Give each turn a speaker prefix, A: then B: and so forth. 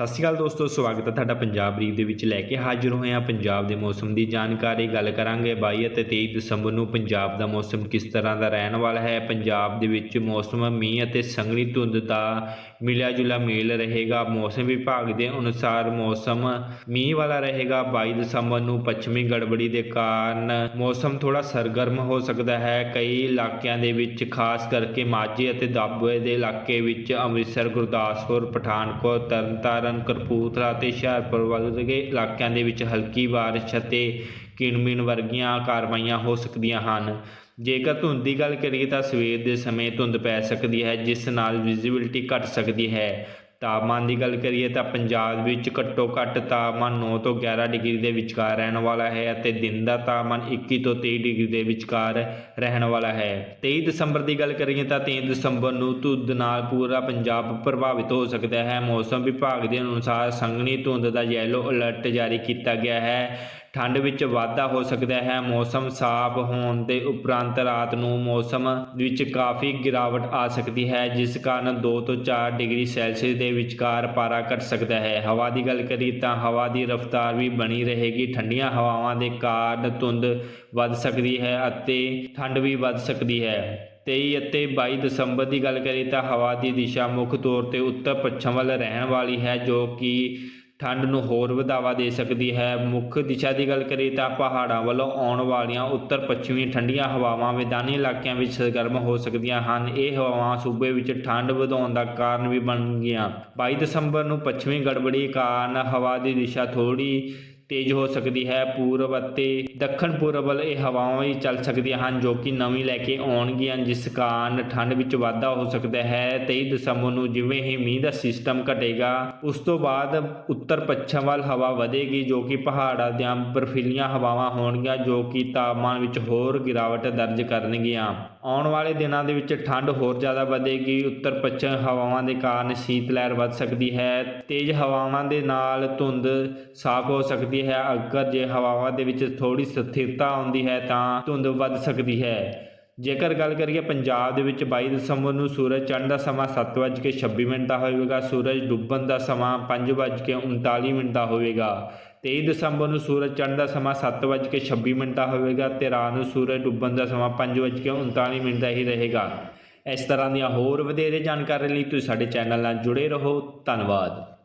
A: ਸਤਿ ਸ਼੍ਰੀ ਅਕਾਲ ਦੋਸਤੋ, ਸਵਾਗਤ ਹੈ ਤੁਹਾਡਾ ਪੰਜਾਬ ਰੀਵ ਦੇ ਵਿੱਚ ਲੈ ਕੇ ਹਾਜ਼ਰ ਹੋਏ ਹਾਂ। ਪੰਜਾਬ ਦੇ ਮੌਸਮ ਦੀ ਜਾਣਕਾਰੀ, ਗੱਲ ਕਰਾਂਗੇ 22 ਅਤੇ 23 ਦਸੰਬਰ ਨੂੰ ਪੰਜਾਬ ਦਾ ਮੌਸਮ ਕਿਸ ਤਰ੍ਹਾਂ ਦਾ ਰਹਿਣ ਵਾਲਾ ਹੈ। ਪੰਜਾਬ ਦੇ ਵਿੱਚ ਮੌਸਮ ਮੀਂਹ ਅਤੇ ਸੰਘਣੀ ਧੁੰਦ ਦਾ ਮਿਲਿਆ ਜੁਲਾ ਮੇਲ ਰਹੇਗਾ। ਮੌਸਮ ਵਿਭਾਗ ਦੇ ਅਨੁਸਾਰ ਮੌਸਮ ਮੀਂਹ ਵਾਲਾ ਰਹੇਗਾ। 22 ਦਸੰਬਰ ਨੂੰ ਪੱਛਮੀ ਗੜਬੜੀ ਦੇ ਕਾਰਨ ਮੌਸਮ ਥੋੜਾ ਸਰਗਰਮ ਹੋ ਸਕਦਾ ਹੈ। ਕਈ ਇਲਾਕਿਆਂ ਦੇ ਵਿੱਚ, ਖਾਸ ਕਰਕੇ ਮਾਝੇ ਅਤੇ ਦਾਬੇ ਦੇ ਇਲਾਕੇ ਵਿੱਚ ਅੰਮ੍ਰਿਤਸਰ, ਗੁਰਦਾਸਪੁਰ, ਪਠਾਨਕੋਟ, ਤਰਨਤਾਰਨ ਕਰਪੂਰਥਲਾ ਅਤੇ ਹੁਸ਼ਿਆਰਪੁਰ ਵਰਗੇ ਇਲਾਕਿਆਂ ਦੇ ਵਿੱਚ ਹਲਕੀ ਬਾਰਿਸ਼ ਅਤੇ ਕਿਣਮਿਣ ਵਰਗੀਆਂ ਕਾਰਵਾਈਆਂ ਹੋ ਸਕਦੀਆਂ ਹਨ। ਜੇਕਰ ਧੁੰਦ ਦੀ ਗੱਲ ਕਰੀਏ ਤਾਂ ਸਵੇਰ ਦੇ ਸਮੇਂ ਧੁੰਦ ਪੈ ਸਕਦੀ ਹੈ, ਜਿਸ ਨਾਲ ਵਿਜ਼ਿਬਿਲਟੀ ਘਟ ਸਕਦੀ ਹੈ। ਤਾਪਮਾਨ ਦੀ ਗੱਲ ਕਰੀਏ ਤਾਂ ਪੰਜਾਬ ਵਿੱਚ ਘੱਟੋ ਘੱਟ ਤਾਪਮਾਨ 9 ਤੋਂ 11 ਡਿਗਰੀ ਦੇ ਵਿਚਕਾਰ ਰਹਿਣ ਵਾਲਾ ਹੈ ਅਤੇ ਦਿਨ ਦਾ ਤਾਪਮਾਨ 21 ਤੋਂ 23 ਡਿਗਰੀ ਦੇ ਵਿਚਕਾਰ ਰਹਿਣ ਵਾਲਾ ਹੈ। 23 ਦਸੰਬਰ ਦੀ ਗੱਲ ਕਰੀਏ ਤਾਂ 23 ਦਸੰਬਰ ਨੂੰ ਧੁੰਦ ਨਾਲ ਪੂਰਾ ਪੰਜਾਬ ਪ੍ਰਭਾਵਿਤ ਹੋ ਸਕਦਾ ਹੈ। ਮੌਸਮ ਵਿਭਾਗ ਦੇ ਅਨੁਸਾਰ ਸੰਘਣੀ ਧੁੰਦ ਦਾ ਯੈਲੋ ਅਲਰਟ ਜਾਰੀ ਕੀਤਾ ਗਿਆ ਹੈ। ਠੰਡ ਵਿੱਚ ਵਾਧਾ ਹੋ ਸਕਦਾ ਹੈ। ਮੌਸਮ ਸਾਫ਼ ਹੋਣ ਦੇ ਉਪਰੰਤ ਰਾਤ ਨੂੰ ਮੌਸਮ ਵਿੱਚ ਕਾਫੀ ਗਿਰਾਵਟ ਆ ਸਕਦੀ ਹੈ, ਜਿਸ ਕਾਰਨ 2 ਤੋਂ 4 ਡਿਗਰੀ ਸੈਲਸੀਅਸ ਦੇ ਵਿਚਕਾਰ ਪਾਰਾ ਘਟ ਸਕਦਾ ਹੈ। ਹਵਾ ਦੀ ਗੱਲ ਕਰੀ ਤਾਂ ਹਵਾ ਦੀ ਰਫ਼ਤਾਰ ਵੀ ਬਣੀ ਰਹੇਗੀ। ਠੰਡੀਆਂ ਹਵਾਵਾਂ ਦੇ ਕਾਰਨ ਧੁੰਦ ਵੱਧ ਸਕਦੀ ਹੈ ਅਤੇ ਠੰਡ ਵੀ ਵੱਧ ਸਕਦੀ ਹੈ। 23 ਅਤੇ 22 ਦਸੰਬਰ ਦੀ ਗੱਲ ਕਰੀ ਤਾਂ ਹਵਾ ਦੀ ਦਿਸ਼ਾ ਮੁੱਖ ਤੌਰ ਤੇ ਉੱਤਰ ਪੱਛਮ ਵੱਲ ਰਹਿਣ ਵਾਲੀ ਹੈ, ਜੋ ਕਿ ਠੰਡ ਨੂੰ ਹੋਰ ਵਧਾਵਾ ਦੇ ਸਕਦੀ ਹੈ। ਮੁੱਖ ਦਿਸ਼ਾ ਦੀ ਗੱਲ ਕਰੀਏ ਤਾਂ ਪਹਾੜਾਂ ਵੱਲੋਂ ਆਉਣ ਵਾਲੀਆਂ ਉੱਤਰ ਪੱਛਮੀ ਠੰਡੀਆਂ ਹਵਾਵਾਂ ਮੈਦਾਨੀ ਇਲਾਕਿਆਂ ਵਿੱਚ ਸਰਗਰਮ ਹੋ ਸਕਦੀਆਂ ਹਨ। ਇਹ ਹਵਾਵਾਂ ਸੂਬੇ ਵਿੱਚ ਠੰਡ ਵਧਾਉਣ ਦਾ ਕਾਰਨ ਵੀ ਬਣ ਗਈਆਂ। 22 ਦਸੰਬਰ ਨੂੰ ਪੱਛਮੀ ਗੜਬੜੀ ਕਾਰਨ ਹਵਾ ਦੀ ਦਿਸ਼ਾ ਥੋੜੀ ਤੇਜ਼ ਹੋ ਸਕਦੀ ਹੈ। ਪੂਰਬ ਅਤੇ ਦੱਖਣ ਪੂਰਬ ਵੱਲ ਇਹ ਹਵਾਵਾਂ ਵੀ ਚੱਲ ਸਕਦੀਆਂ ਹਨ, ਜੋ ਕਿ ਨਵੀਂ ਲੈ ਕੇ ਆਉਣਗੀਆਂ, ਜਿਸ ਕਾਰਨ ਠੰਡ ਵਿੱਚ ਵਾਧਾ ਹੋ ਸਕਦਾ ਹੈ। 23 ਦਸੰਬਰ ਨੂੰ ਜਿਵੇਂ ਹੀ ਮੀਂਹ ਦਾ ਸਿਸਟਮ ਘਟੇਗਾ, ਉਸ ਤੋਂ ਬਾਅਦ ਉੱਤਰ ਪੱਛਮ ਵੱਲ ਹਵਾ ਵਧੇਗੀ, ਜੋ ਕਿ ਪਹਾੜਾਂ ਦੀਆਂ ਬਰਫੀਲੀਆਂ ਹਵਾਵਾਂ ਹੋਣਗੀਆਂ, ਜੋ ਕਿ ਤਾਪਮਾਨ ਵਿੱਚ ਹੋਰ ਗਿਰਾਵਟ ਦਰਜ ਕਰਨਗੀਆਂ। ਆਉਣ ਵਾਲੇ ਦਿਨਾਂ ਦੇ ਵਿੱਚ ਠੰਡ ਹੋਰ ਜ਼ਿਆਦਾ ਵਧੇਗੀ। ਉੱਤਰ ਪੱਛਮ ਹਵਾਵਾਂ ਦੇ ਕਾਰਨ ਸ਼ੀਤ ਲਹਿਰ ਵੱਧ ਸਕਦੀ ਹੈ। ਤੇਜ਼ ਹਵਾਵਾਂ ਦੇ ਨਾਲ ਧੁੰਦ ਸਾਫ਼ ਹੋ ਸਕਦੀ ਹੈ। ਅਗਰ ਜੇ ਹਵਾਵਾਂ ਦੇ ਵਿੱਚ ਥੋੜੀ ਸਥਿਰਤਾ ਆਉਂਦੀ ਹੈ ਤਾਂ ਧੁੰਦ ਵੱਧ ਸਕਦੀ ਹੈ। ਜੇਕਰ ਗੱਲ ਕਰੀਏ ਪੰਜਾਬ ਦੇ ਵਿੱਚ 22 ਦਸੰਬਰ ਨੂੰ ਸੂਰਜ ਚੜ੍ਹਨ ਦਾ ਸਮਾਂ 7:26 ਮਿੰਟ ਦਾ ਹੋਵੇਗਾ। ਸੂਰਜ ਡੁੱਬਣ ਦਾ ਸਮਾਂ 5:39 ਮਿੰਟ ਦਾ ਹੋਵੇਗਾ। 23 ਦਸੰਬਰ ਨੂੰ ਸੂਰਜ ਚੜ੍ਹਨ ਦਾ ਸਮਾਂ 7:26 ਮਿੰਟ ਦਾ ਹੋਵੇਗਾ ਤੇ ਰਾਤ ਨੂੰ ਸੂਰਜ ਡੁੱਬਣ ਦਾ ਸਮਾਂ 5:39 ਮਿੰਟ ਦਾ ਹੀ ਰਹੇਗਾ। ਇਸ ਤਰ੍ਹਾਂ ਦੀਆਂ ਹੋਰ ਵਧੇਰੇ ਜਾਣਕਾਰੀ ਲਈ ਤੁਸੀਂ ਸਾਡੇ ਚੈਨਲ ਨਾਲ ਜੁੜੇ ਰਹੋ। ਧੰਨਵਾਦ।